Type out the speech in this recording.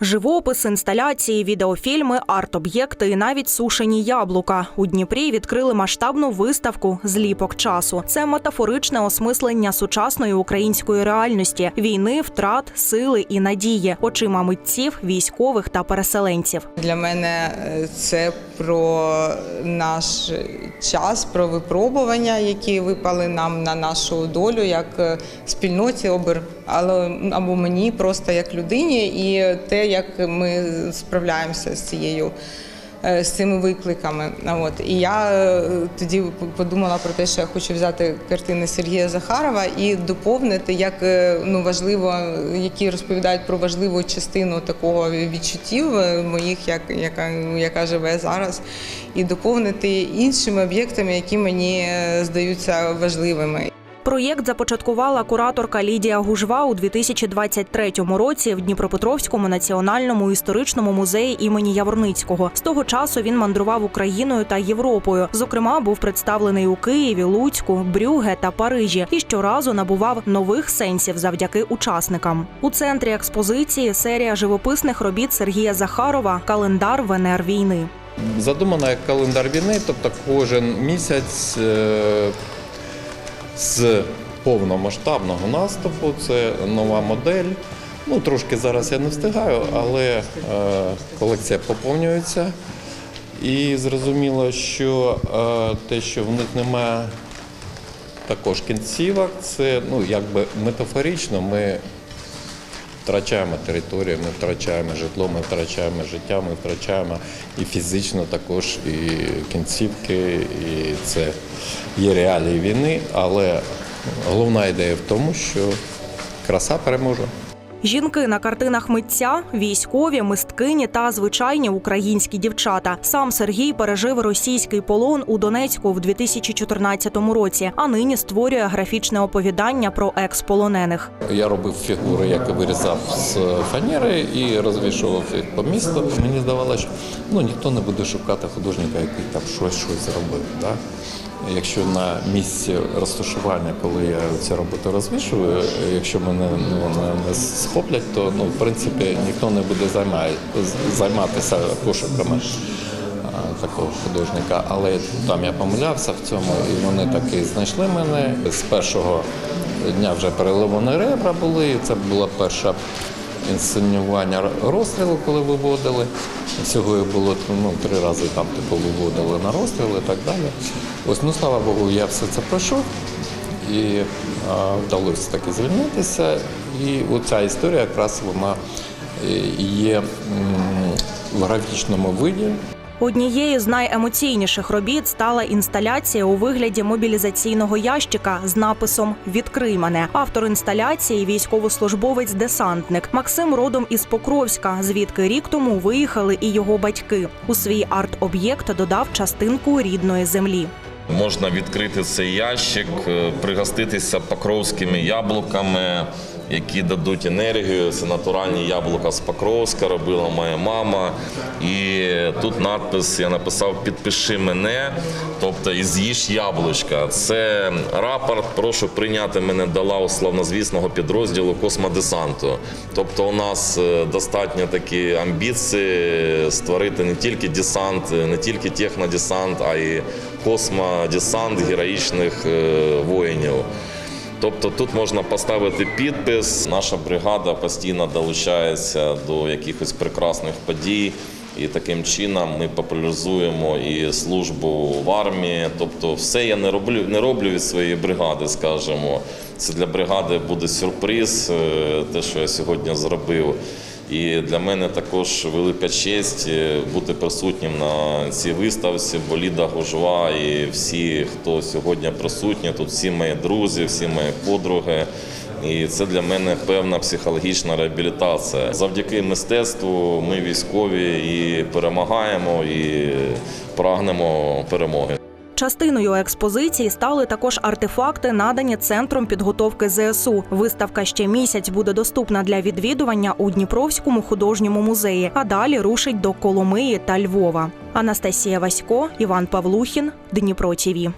Живопис, інсталяції, відеофільми, арт-об'єкти і навіть сушені яблука. У Дніпрі відкрили масштабну виставку Зліпок часу. Це метафоричне осмислення сучасної української реальності, війни, втрат, сили і надії, очима митців, військових та переселенців. Для мене е, це про наш час, про випробування, які випали нам на нашу долю як е, спільноті обер, але або мені просто як людині, і те, як ми справляємося з цією. Е, З цими викликами. От і я е, тоді подумала про те, що я хочу взяти картини Сергія Захарова і доповнити, як е, ну важливо, які розповідають про важливу частину такого відчуттів моїх, як яка, яка живе зараз, і доповнити іншими об'єктами, які мені здаються важливими. Проєкт започаткувала кураторка Лідія Гужва у 2023 році в Дніпропетровському національному історичному музеї імені Яворницького. З того часу він мандрував Україною та Європою. Зокрема, був представлений у Києві, Луцьку, Брюге та Парижі і щоразу набував нових сенсів завдяки учасникам. У центрі експозиції серія живописних робіт Сергія Захарова Календар Венер війни. Задумана як календар війни, тобто кожен місяць е, з повномасштабного наступу це нова модель. Ну, трошки зараз я не встигаю, але е, колекція поповнюється. І зрозуміло, що е, те, що в них немає також кінцівок, це ну, якби метафорично ми втрачаємо територію, ми втрачаємо житло, ми втрачаємо життя, ми втрачаємо і фізично також і кінцівки, і це є реалії війни. Але головна ідея в тому, що краса переможе. Жінки на картинах митця, військові, мисткині та звичайні українські дівчата. Сам Сергій пережив російський полон у Донецьку в 2014 році, а нині створює графічне оповідання про екс-полонених. Я робив фігури, які вирізав з фанери і розвішував їх по місту. Мені здавалося, що ну, ніхто не буде шукати художника, який там щось щось зробив. Да? Якщо на місці розташування, коли я цю роботу розвішую, якщо мене ну, не, схоплять, то ну, в принципі ніхто не буде займає, займатися пошуками такого художника. Але там я помилявся в цьому, і вони таки знайшли мене. З першого дня вже переломані ребра були. і Це була перша інсценювання розстрілу, коли виводили. Всього було ну, три рази там типу, виводили на розстріл і так далі. Ось, ну слава Богу, я все це пройшов і а, вдалося таки звільнитися. І оця історія якраз вона е, є в графічному виді. Однією з найемоційніших робіт стала інсталяція у вигляді мобілізаційного ящика з написом Відкрий мене. Автор інсталяції військовослужбовець-десантник Максим родом із Покровська, звідки рік тому виїхали і його батьки. У свій арт-об'єкт додав частинку рідної землі. Можна відкрити цей ящик, е, пригоститися покровськими яблуками, які дадуть енергію. Це натуральні яблука з Покровська, робила моя мама. І тут надпис я написав Підпиши мене, тобто і з'їж яблучка. Це рапорт. Прошу прийняти мене до лав славнозвісного підрозділу космодесанту. Тобто, у нас е, достатньо такі амбіції створити не тільки десант, не тільки технодесант, а й космодесант героїчних е, воїнів. Тобто тут можна поставити підпис. Наша бригада постійно долучається до якихось прекрасних подій. І таким чином ми популяризуємо і службу в армії. Тобто, все я не роблю, не роблю від своєї бригади, скажімо. Це для бригади буде сюрприз, е, те, що я сьогодні зробив. І для мене також велика честь е, бути присутнім на цій виставці, бо Ліда Гужва і всі, хто сьогодні присутні, тут всі мої друзі, всі мої подруги. І це для мене певна психологічна реабілітація. Завдяки мистецтву ми військові і перемагаємо, і прагнемо перемоги. Частиною експозиції стали також артефакти, надані центром підготовки ЗСУ. Виставка ще місяць буде доступна для відвідування у Дніпровському художньому музеї, а далі рушить до Коломиї та Львова. Анастасія Васько, Іван Павлухін, Дніпро ТІВІ.